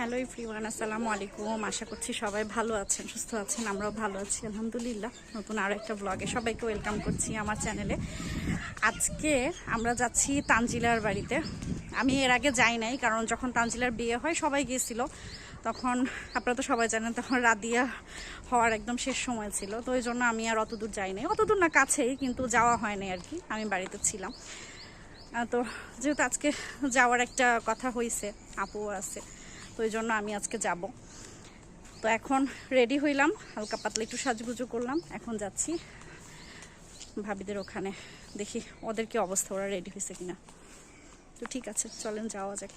Hello everyone, আসসালামু আলাইকুম। আশা করছি সবাই ভালো আছেন, সুস্থ আছেন, আমরাও ভালো আছি, আলহামদুলিল্লাহ। নতুন আরও একটা ব্লগে সবাইকে ওয়েলকাম করছি আমার চ্যানেলে আজকে আমরা যাচ্ছি তানজিলার বাড়িতে। আমি এর আগে যাই নাই, কারণ যখন তানজিলার বিয়ে হয়, সবাই গিয়েছিল। তখন আপনারা তো সবাই জানেন, তখন রাদিয়া হওয়ার একদম শেষ সময় ছিল। তো ওই জন্য আমি আর অত দূর যাই নাই। অত দূর না, কাছেই, কিন্তু যাওয়া হয় নাই আর কি। আমি বাড়িতে ছিলাম। তো যেহেতু আজকে যাওয়ার একটা কথা হয়েছে আপু আছে। তো ওই জন্য আমি আজকে যাব। তো এখন রেডি হইলাম, হালকা পাতলা একটু সাজগুজু করলাম, এখন যাচ্ছি ভাবিদের ওখানে। দেখি ওদের কি অবস্থা, ওরা রেডি হয়েছে কিনা। তো ঠিক আছে, চলেন যাওয়া যাক।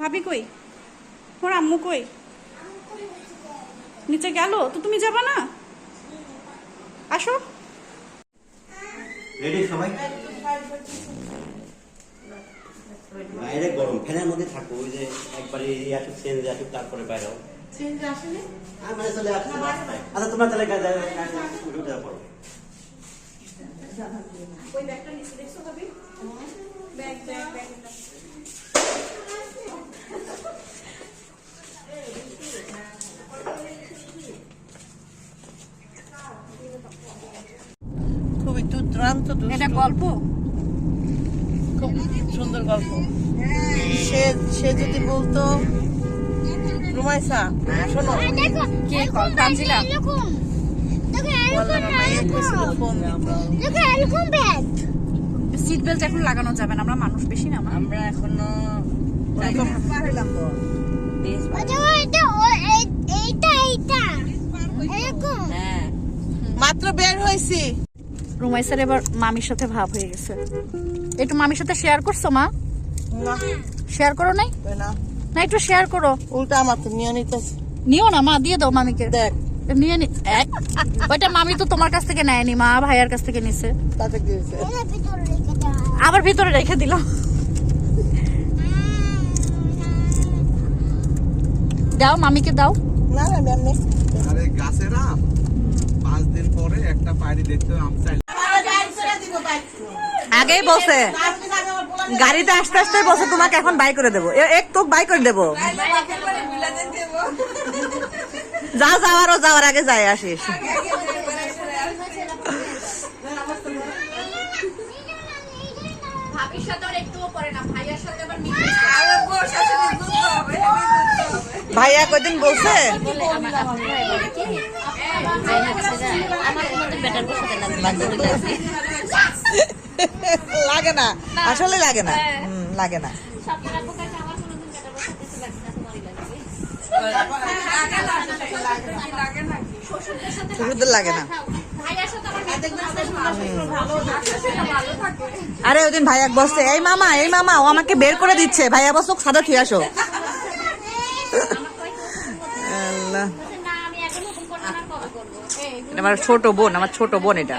ভাবি কই? ওর আম্মু কই? নিচে গেল? তো তুমি যাবা না? আসো। রেডি সবাই? বাইরে গরম ফ্যানের মধ্যে থাকো ওই যে একবারে এই আসুক চেঞ্জ আসুক তারপরে বাইরে হোক আর মানে চলে আসছে আচ্ছা তোমরা তাহলে গাড়ি উঠে উঠে পড়ো ওই ব্যাগটা নিচে দেখছ ভাবি? Bag bag bag. খুবই দুর্দান্ত। এটা গল্প? খুব সুন্দর গল্প। সে সে যদি বলতো রুমাইসা শোনো দেখো কে ব্যাগ। সিট বেল্ট এখন লাগানো যাবে না আমরা মানুষ বেশি না আমরা। এখনও হ্যাঁ। মাত্র বের হয়েছি। রুমাইসার এবার মামির সাথে ভাব হয়ে গেছে। একটু মামির সাথে শেয়ার করছ মা? শেয়ার করো নাই? না। না একটু শেয়ার করো। উল্টা আমার তো নিয়ে নিতেছে। নিও না মা দিয়ে দাও মামিকে। দেখ। নিয়ে নি ওইটা মামি তো তোমার কাছ থেকে নেয়নি মা ভাইয়ার কাছ থেকে নিছে। ভিতরে রেখে দাও আবার ভিতরে রেখে দিল। দাও মামিকে দাও। না না আমি আরে গাছের পাঁচ দিন পরে একটা দেখতে আম আগেই বসে গাড়িতে আস্তে আস্তে বসে তোমাকে এখন বাই করে দেবো এ- এক তো বাই করে দেবো যা যাওয়ারও যাওয়ার আগে যাই আসিস ভাইয়া সাথে বলছে না ভাইয়ার লাগে না। আসলে লাগে না। লাগে না। শ্বশুরদের লাগে না। আরে ওই দিন ভাইয়া বসছে। এই মামা এই মামা ও আমাকে বের করে দিচ্ছে। ভাইয়া বসো সাদা থুয়ে আসো। আমার ছোট বোন আমার ছোট বোন এটা।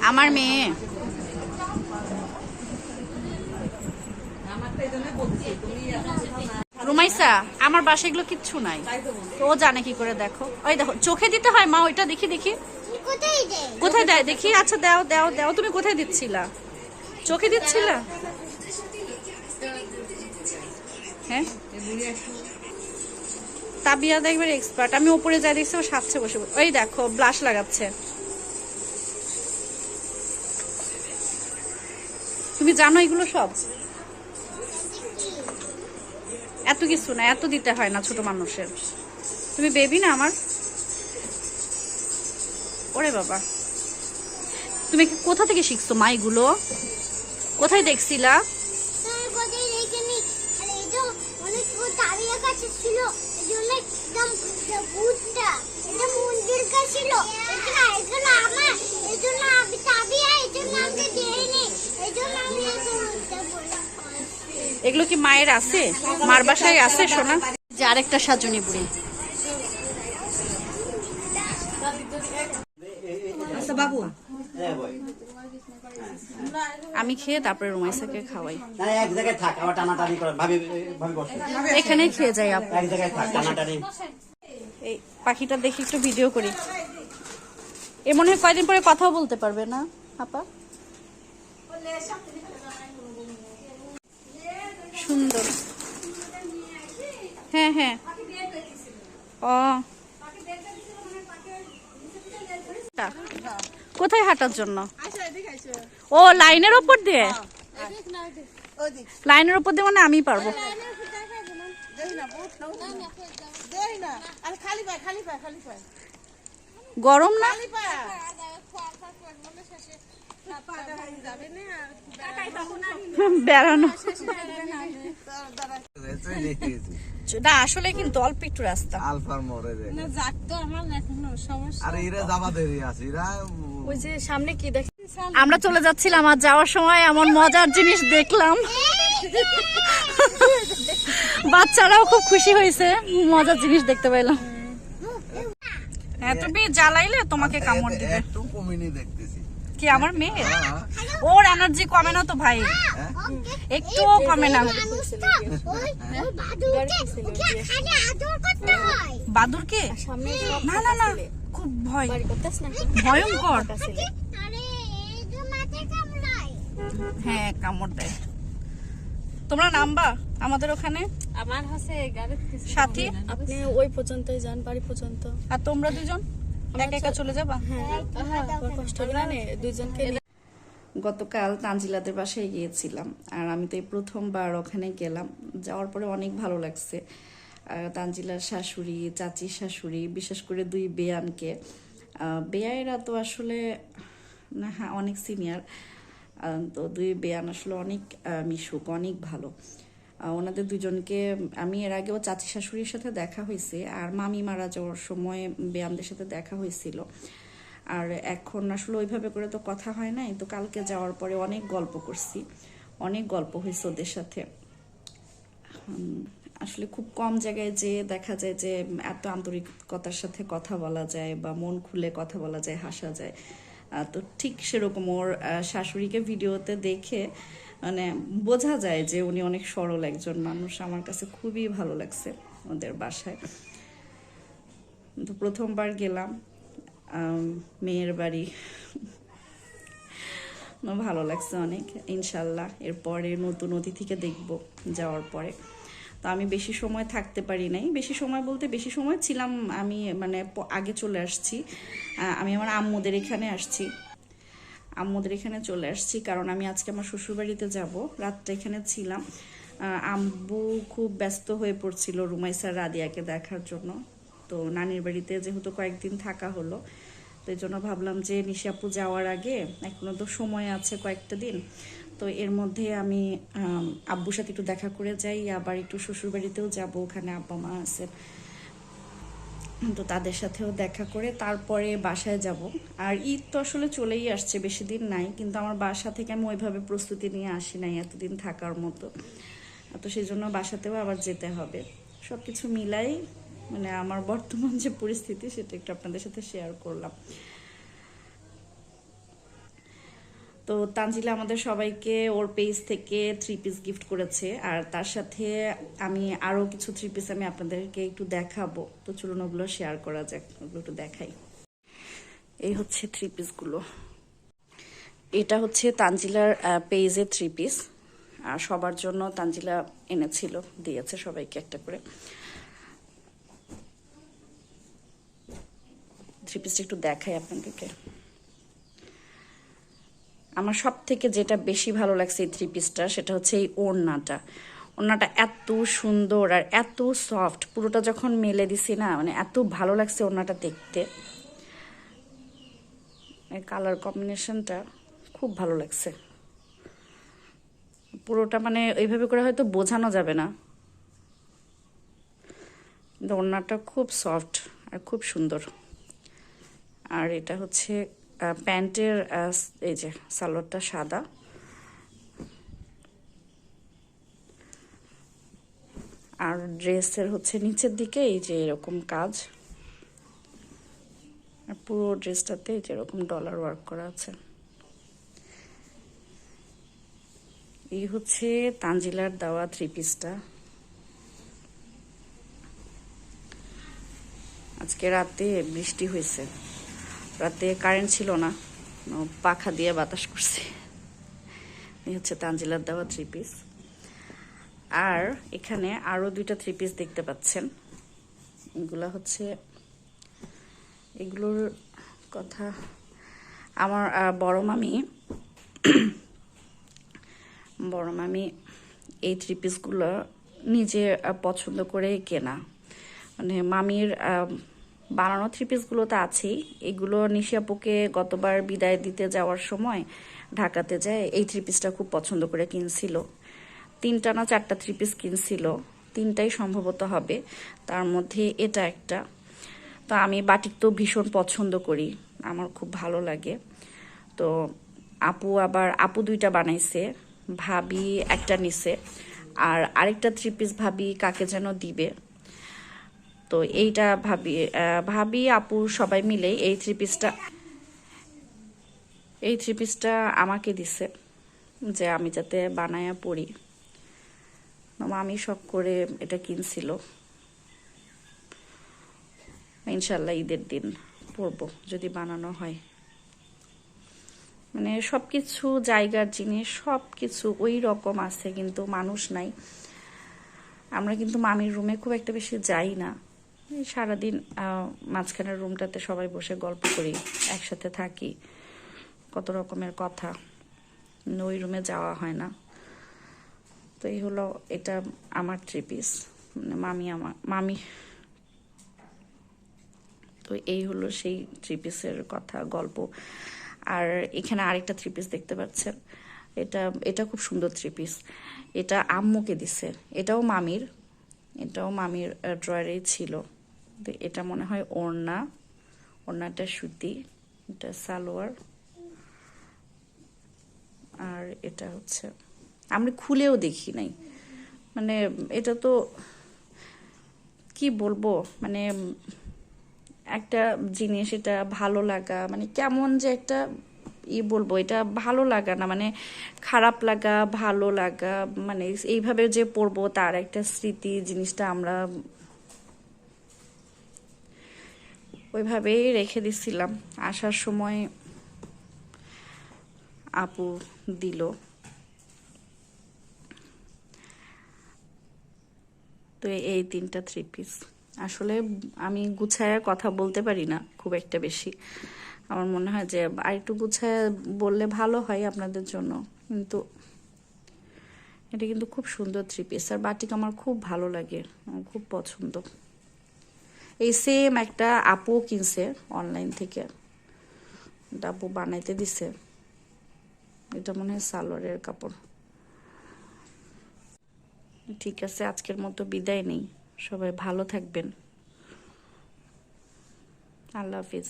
আমার মেয়ে। রুমাইসা, আমার বাসায় এগুলো কিচ্ছু নাই। তো ও জানে কি করে দেখো। ওই দেখো, চোখে দিতে হয়, মা, ওইটা দেখি দেখি। কোথায় দেয়? দেখি আচ্ছা দাও দাও দাও। তুমি কোথায় দিচ্ছিলা? চোখে দিচ্ছিলা? হ্যাঁ? তাবিয়া দেখবে এক্সপার্ট আমি উপরে যাই, দেখছি ও সাথে বসে বসে- ওই দেখো, ব্লাশ লাগাচ্ছে। তুমি জানো এগুলো সব? এত কিছু না, এত দিতে হয় না ছোট মানুষের। তুমি বেবি না আমার? ওরে বাবা। তুমি কোথা থেকে শিখছো মা এগুলো? কোথায় দেখছিলা? ছিল। আমার, এই জন্য আমি তাবিয়া, এই জন্য আমাকে দেয়নি। এগুলো কি মায়ের আছে? মার বাসায় আছে সোনা? যে আরেকটা সাজনি বুড়ি। হ্যাঁ আমি খেয়ে তারপরে রুমাইসাকে খাওয়াই। না এক জায়গায় থাক আবার টানাটানি করে ভাবি ভাবি বসে। এখানেই খেয়ে যাই আপু। এক জায়গায় থাক টানাটানি। এই পাখিটা দেখি একটু ভিডিও করি। এ মনে হয় কয়দিন পরে কথাও বলতে পারবে না আপা? সুন্দর। হ্যাঁ হ্যাঁ। ও। কোথায় হাঁটার জন্য? ও, লাইনের ওপর দিয়ে? লাইনের ওপর দিয়ে মানে আমি পারব। গরম না? বেড়ানো। না আসলে কিন্তু অল্প একটু রাস্তা। আলফার মোড়ে রে যাক তো আমার এখনও সমস্যা। আরে এরা যাবা দেরি আছে এরা ওই যে সামনে কি দেখি আমরা চলে যাচ্ছিলাম আর যাওয়ার সময় এমন মজার জিনিস দেখলাম। বাচ্চারাও খুব খুশি হয়েছে মজার জিনিস দেখতে পেলাম। হ্যাঁ তুমি জ্বালাইলে তোমাকে কামড় দিবে। একটু কমিনি দেখতেছি কি আমার মেয়ে? হ্যাঁ, ওর এনার্জি কমে না তো ভাই। একটুও কমে না। হয়। বাদুরকে? না না না। খুব ভয়। ভয়ঙ্কর। আরে এই যে মাথায় কামড়ায়। হ্যাঁ কামড় দেয়। তোমরা নামবা আমাদের ওখানে? আমার হচ্ছে সাথী? আপনি ওই পর্যন্তই যান বাড়ি পর্যন্ত। আর তোমরা দুজন? একা একা চলে যাবা? হ্যাঁ কষ্ট না দুইজনকে গতকাল তানজিলাদের বাসায় গিয়েছিলাম আর আমি তো এই প্রথমবার ওখানে গেলাম। যাওয়ার পরে অনেক ভালো লাগছে। তানজিলার শাশুড়ি চাচির শাশুড়ি বিশেষ করে দুই বেয়ানকে। বেয়াইরা তো আসলে না হ্যাঁ অনেক সিনিয়র তো দুই বেয়ান আসলে অনেক মিশুক অনেক ভালো। ওনাদের দুজনকে, আমি এর আগেও চাচি শাশুড়ির সাথে দেখা হয়েছে, আর মামি মারা যাওয়ার সময় বেয়ানদের সাথে দেখা হয়েছিল। আর এখন আসলে ওইভাবে করে তো কথা হয় নাই, তো কালকে যাওয়ার পরে অনেক গল্প করছি, অনেক গল্প হয়েছে ওদের সাথে। আসলে খুব কম জায়গায় যে দেখা যায় যে এত আন্তরিকতার সাথে কথা বলা যায় বা মন খুলে কথা বলা যায়, হাসা যায়। তো ঠিক সেরকম ওর শাশুড়িকে ভিডিওতে দেখে মানে বোঝা যায় যে উনি অনেক সরল একজন মানুষ। আমার কাছে খুবই ভালো লাগছে ওদের বাসায়। তো প্রথমবার গেলাম মেয়ের বাড়ি। ভালো লাগছে অনেক, ইনশাল্লাহ। এরপরে নতুন অতিথিকে দেখব যাওয়ার পরে। তো আমি বেশি সময় থাকতে পারি নাই। বেশি সময় বলতে বেশি সময় ছিলাম আমি মানে আগে চলে আসছি। আমি আমার আম্মুদের এখানে আসছি। আম্মুদের এখানে চলে আসছি, কারণ আমি আজকে আমার শ্বশুরবাড়িতে যাব। রাতটা এখানে ছিলাম। আম্বু খুব ব্যস্ত হয়ে পড়ছিল রুমাইসার রাদিয়াকে দেখার জন্য। তো নানির বাড়িতে যেহেতু কয়েকদিন থাকা হলো, তো এই জন্য ভাবলাম যে নিশাপু যাওয়ার আগে এখনও তো সময় আছে কয়েকটা দিন, তো এর মধ্যে আমি আব্বুর সাথে একটু দেখা করে যাই, আবার একটু শ্বশুরবাড়িতেও যাব, ওখানে আব্বা মা আছে তো তাদের সাথেও দেখা করে তারপরে বাসায় যাব। আর ঈদ তো আসলে চলেই আসছে, বেশি দিন নাই, কিন্তু আমার বাসা থেকে আমি ওইভাবে প্রস্তুতি নিয়ে আসি নাই এতদিন থাকার মতো। তো সেই জন্য বাসাতেও আবার যেতে হবে। সব কিছু মিলাই মানে আমার বর্তমান যে পরিস্থিতি, সেটা একটু আপনাদের সাথে শেয়ার করলাম। তো তানজিলা আমাদের সবাইকে ওর পেজ থেকে থ্রি পিস গিফট করেছে। আর তার সাথে আমি আরও কিছু থ্রি পিস আমি আপনাদেরকে একটু দেখাবো। তো চলুন ওগুলো শেয়ার করা যাক, ওগুলো একটু দেখাই। এই হচ্ছে থ্রি পিসগুলো এটা হচ্ছে তানজিলার পেজের থ্রি পিস আর সবার জন্য তানজিলা এনেছিল, দিয়েছে সবাইকে একটা করে। থ্রি পিসটা একটু দেখাই আপনাদেরকে। আমার সব থেকে যেটা বেশি ভালো লাগছে এই থ্রি পিসটা সেটা হচ্ছে এই ওড়নাটা। ওড়নাটা এত সুন্দর আর এত সফট পুরোটা যখন মেলে দিছি না মানে এত ভালো লাগছে ওড়নাটা দেখতে। কালার কম্বিনেশনটা খুব ভালো লাগছে। পুরোটা মানে এইভাবে করে হয়তো বোঝানো যাবে না। ওড়নাটা খুব সফট আর খুব সুন্দর। আর এটা হচ্ছে প্যান্টের এই যে সালোয়ারটা সাদা। আর ড্রেসের হচ্ছে নিচের দিকে এই যে এরকম কাজ। আর পুরো ড্রেসটাতে এই যে এরকম ডলার ওয়ার্ক করা আছে। এই হচ্ছে তানজিলার দেওয়া থ্রি পিসটা আজকে রাতে বৃষ্টি হয়েছে। রাতে কারেন্ট ছিল না। পাখা দিয়ে বাতাস করছে। এই হচ্ছে তানজিলার দেওয়া থ্রি পিস আর এখানে আরও দুইটা থ্রি পিস দেখতে পাচ্ছেন। এগুলা হচ্ছে, এগুলোর কথা আমার বড় মামি বড় মামি এই থ্রি পিসগুলো নিজে পছন্দ করে কেনা। মানে মামির বানানো থ্রি পিসগুলো তো আছেই। এগুলো নিশিয়াপুকে গতবার বিদায় দিতে যাওয়ার সময় ঢাকাতে যায় এই থ্রি পিসটা খুব পছন্দ করে কিনছিল। তিনটা না চারটা থ্রি পিস কিনছিল। তিনটাই সম্ভবত হবে। তার মধ্যে এটা একটা। তো আমি বাটিক তো ভীষণ পছন্দ করি। আমার খুব ভালো লাগে। তো আপু আবার, আপু দুইটা বানাইছে। ভাবি একটা নিছে। আর আরেকটা থ্রি পিস ভাবি কাকে যেন দিবে। তো এইটা ভাবি ভাবি, আপু সবাই মিলে এই থ্রি পিসটা এই থ্রি পিসটা আমাকে দিছে যে আমি যাতে বানায়া পড়ি। আমি শখ করে এটা কিনছিল। ইনশাল্লাহ ঈদের দিন পরবো, যদি বানানো হয়। মানে সবকিছু, জায়গার জিনিস সব কিছু ওই রকম আছে, কিন্তু মানুষ নাই। আমরা কিন্তু মামির রুমে খুব একটা বেশি যাই না। সারাদিন মাঝখানের রুমটাতে সবাই বসে গল্প করি, একসাথে থাকি, কত রকমের কথা। ওই রুমে যাওয়া হয় না। তো এই হলো এটা আমার থ্রি পিস মানে মামি আমার, মামি। তো এই হলো সেই থ্রি পিসের কথা, গল্প। আর এখানে আরেকটা থ্রি পিস দেখতে পাচ্ছেন। এটা এটা খুব সুন্দর থ্রি পিস এটা আম্মুকে দিছে। এটাও মামির। এটাও মামির ড্রয়ারেই ছিল। এটা মনে হয় ওড়না। ওড়নাটা সুতি, এটা সালোয়ার। আর এটা হচ্ছে, আমি খুলেও দেখি নাই। মানে এটা তো, কি বলব? মানে একটা জিনিস, এটা ভালো লাগা মানে কেমন যে একটা ই বলব, এটা ভালো লাগা না মানে খারাপ লাগা, ভালো লাগা মানে এইভাবে যে পড়ব তার একটা স্মৃতি, জিনিসটা আমরা ওইভাবেই রেখে দিছিলাম। আসার সময় আপু দিল। তো এই তিনটা থ্রি পিস আসলে আমি গুছায় কথা বলতে পারি না খুব একটা বেশি। আমার মনে হয় যে আরেকটু গুছায় বললে ভালো হয় আপনাদের জন্য। কিন্তু এটা কিন্তু খুব সুন্দর থ্রি পিস আর বাটিক আমার খুব ভালো লাগে, আমার খুব পছন্দ। এই সেম একটা আপু কিনছে অনলাইন থেকে। আপু বানাইতে দিছে। এটা মনে হয় সালোয়ারের কাপড়। ঠিক আছে, আজকের মতো বিদায় নেই। সবাই ভালো থাকবেন। আল্লাহ হাফিজ।